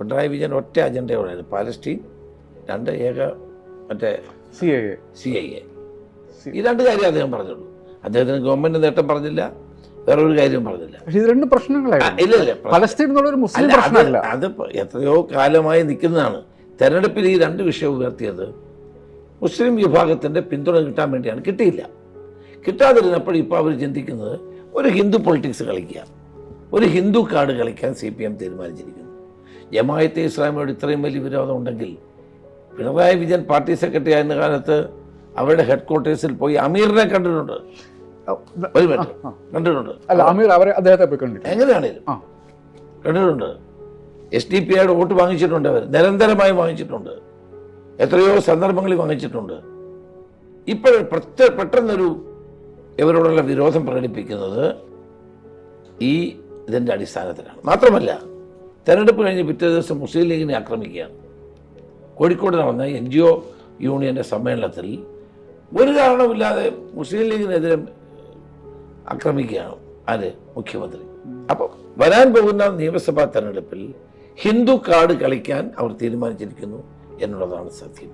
പിണറായി വിജയൻ ഒറ്റ അജണ്ടയോടെ പാലസ്റ്റീൻ രണ്ട് ഏക മറ്റേ C I A C I A ഈ രണ്ട് കാര്യം അദ്ദേഹം പറഞ്ഞുള്ളൂ. അദ്ദേഹത്തിന് ഗവൺമെന്റ് നേട്ടം പറഞ്ഞില്ല വേറൊരു കാര്യം പറഞ്ഞില്ല. പക്ഷെ ഇത് രണ്ട് പ്രശ്നങ്ങളായിരുന്നു. ഇല്ല ഇല്ല പലസ്തീൻ എന്നുള്ള ഒരു മുസ്ലിം അത് പ്രശ്നമല്ല. അത് എത്രയോ കാലമായി നിൽക്കുന്നതാണ്. തെരഞ്ഞെടുപ്പിൽ ഈ രണ്ട് വിഷയം ഉയർത്തിയത് മുസ്ലിം വിഭാഗത്തിന്റെ പിന്തുണ കിട്ടാൻ വേണ്ടിയാണ്. കിട്ടിയില്ല. കിട്ടാതിരുന്നപ്പോൾ ഇപ്പോൾ അവർ ചിന്തിക്കുന്നത് ഒരു ഹിന്ദു പൊളിറ്റിക്സ് കളിക്കുക ഒരു ഹിന്ദു കാർഡ് കളിക്കാൻ സി പി എം തീരുമാനിച്ചിരിക്കുന്നു. ജമായത്തെ ഇസ്ലാമിയോട് ഇത്രയും വലിയ വിരോധം ഉണ്ടെങ്കിൽ പിണറായി വിജയൻ പാർട്ടി സെക്രട്ടറി ആയിരുന്ന കാലത്ത് അവരുടെ ഹെഡ് ക്വാർട്ടേഴ്സിൽ പോയി അമീറിനെ കണ്ടിട്ടുണ്ട്. ഒരു മിനിറ്റ് കണ്ടിട്ടുണ്ട്. അല്ല അമീർ അവരെ അദ്ദേഹത്തെ പോയി കണ്ടിട്ടുണ്ട്. എങ്ങനെയാണേലും. കണ്ടിട്ടുണ്ട്. എസ് ഡി പി ഐയുടെ വോട്ട് വാങ്ങിച്ചിട്ടുണ്ട് അവർ. നിരന്തരമായി വാങ്ങിച്ചിട്ടുണ്ട്. എത്രയോ സന്ദർഭങ്ങളിൽ വാങ്ങിച്ചിട്ടുണ്ട്. ഇപ്പോൾ പ്രത്യേക പെട്ടെന്നൊരു ഇവരോടുള്ള വിരോധം പ്രകടിപ്പിക്കുന്നത് ഈ ഇതിന്റെ അടിസ്ഥാനത്തിലാണ്. മാത്രമല്ല തെരഞ്ഞെടുപ്പ് കഴിഞ്ഞ് പിറ്റേ ദിവസം മുസ്ലിം ലീഗിനെ ആക്രമിക്കുകയാണ്. കോഴിക്കോട് നടന്ന എൻ ജി ഒ യൂണിയന്റെ സമ്മേളനത്തിൽ ഒരു കാരണമില്ലാതെ മുസ്ലിം ലീഗിനെതിരെ ആക്രമിക്കുകയാണ് ആര്? മുഖ്യമന്ത്രി. അപ്പം വരാൻ പോകുന്ന നിയമസഭാ തെരഞ്ഞെടുപ്പിൽ ഹിന്ദു കാർഡ് കളിക്കാൻ അവർ തീരുമാനിച്ചിരിക്കുന്നു എന്നുള്ളതാണ് സത്യം.